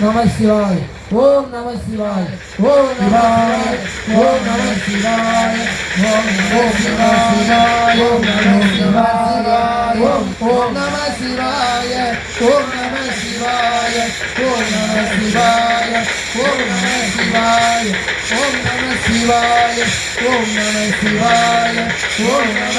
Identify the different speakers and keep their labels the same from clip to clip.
Speaker 1: நம சிவாய ஓம் நம சிவாய ஓம் நம சிவாய ஓம் நம சிவாய ஓம் நம சிவாய ஓம் நம சிவாய ஓம் ஓம் நம சிவாய ஓம் நம சிவாய ஓம் நம சிவாய ஓம் நம சிவாய ஓம் நம சிவாய ஓம் நம சிவாய ஓம் நம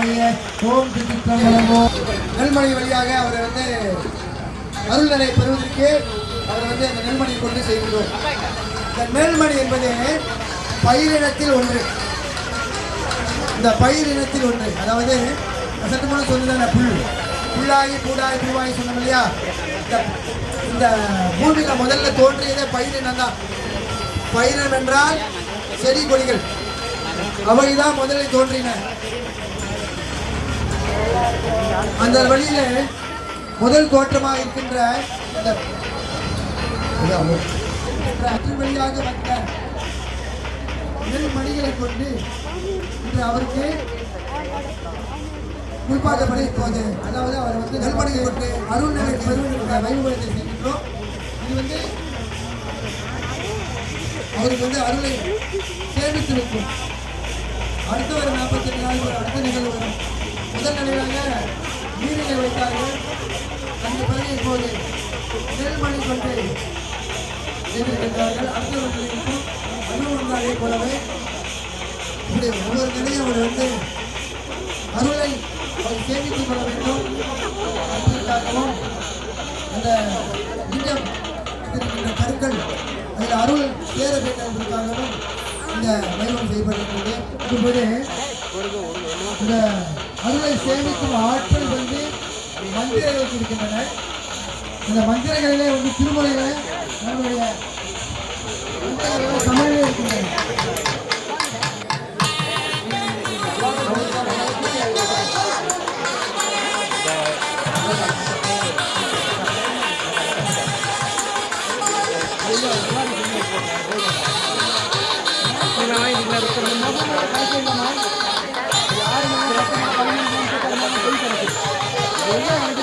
Speaker 1: ஓம் திருத்தமலமோ
Speaker 2: நெல்மணி வழியாக அவரை வந்து அருள்நிலை பெறுவதற்கு அவர் வந்து அந்த நெல்மணி கொண்டு செய்கிறோம் இந்த நெல்மணி என்பது பயிரினத்தில் ஒன்று. இந்த பயிரினத்தில் ஒன்று. அதாவது நான் சற்று சொன்னதான புல். புல்லாகி பூடாகி பூவாகி சொன்னோம் இல்லையா? இந்த இந்த பூமியில முதல்ல தோன்றியதே பயிரினம் தான். பயிரினம் என்றால் செடி கொடிகள். அவைதான் முதலில் தோன்றின. அந்த வழியில முதல் தோற்றமாக இருக்கின்ற அந்த வழியாக வந்த மணிகளை கொண்டு இன்று அவருக்கு குறிப்பாக்கப்படி இப்போது. அதாவது அவர் வந்து நெல்மணியை கொண்டு அருள் பெருவென்ற வைபவத்தை செய்கின்றோம் இது வந்து அவருக்கு வந்து அருளை சேமித்து வைக்கும். அடுத்த ஒரு நாற்பத்தி நாள் ஒரு அடுத்த நிகழ்வு வரும். முதல் நிலையாக நீரிலை வைத்தார்கள். அந்த பிறகு இப்போது நெல்மணி கொண்டு செய்திருக்கின்றார்கள் அடுத்த ஒரு நிலைக்கும் அருள் போலவே இப்படி ஒவ்வொரு நிலையும் அவர் வந்து அருளை அவர் சேமித்துக் கொள்ள வேண்டும். அதற்காகவும் அந்த லிங்கம் இருக்கின்ற கருக்கள் அதில் அருள் சேர வேண்டும் என்பதற்காகவும் இந்த வைபவம் செய்யப்படுகிறது இப்போது இந்த அருளை சேமிக்கும் ஆட்கள் வந்து மந்திரங்கள் இருக்கின்றன இந்த மந்திரங்களிலே வந்து திருமுறைகளை நம்முடைய மந்திரங்கள் தமிழிலே இருக்கின்றன
Speaker 1: 너무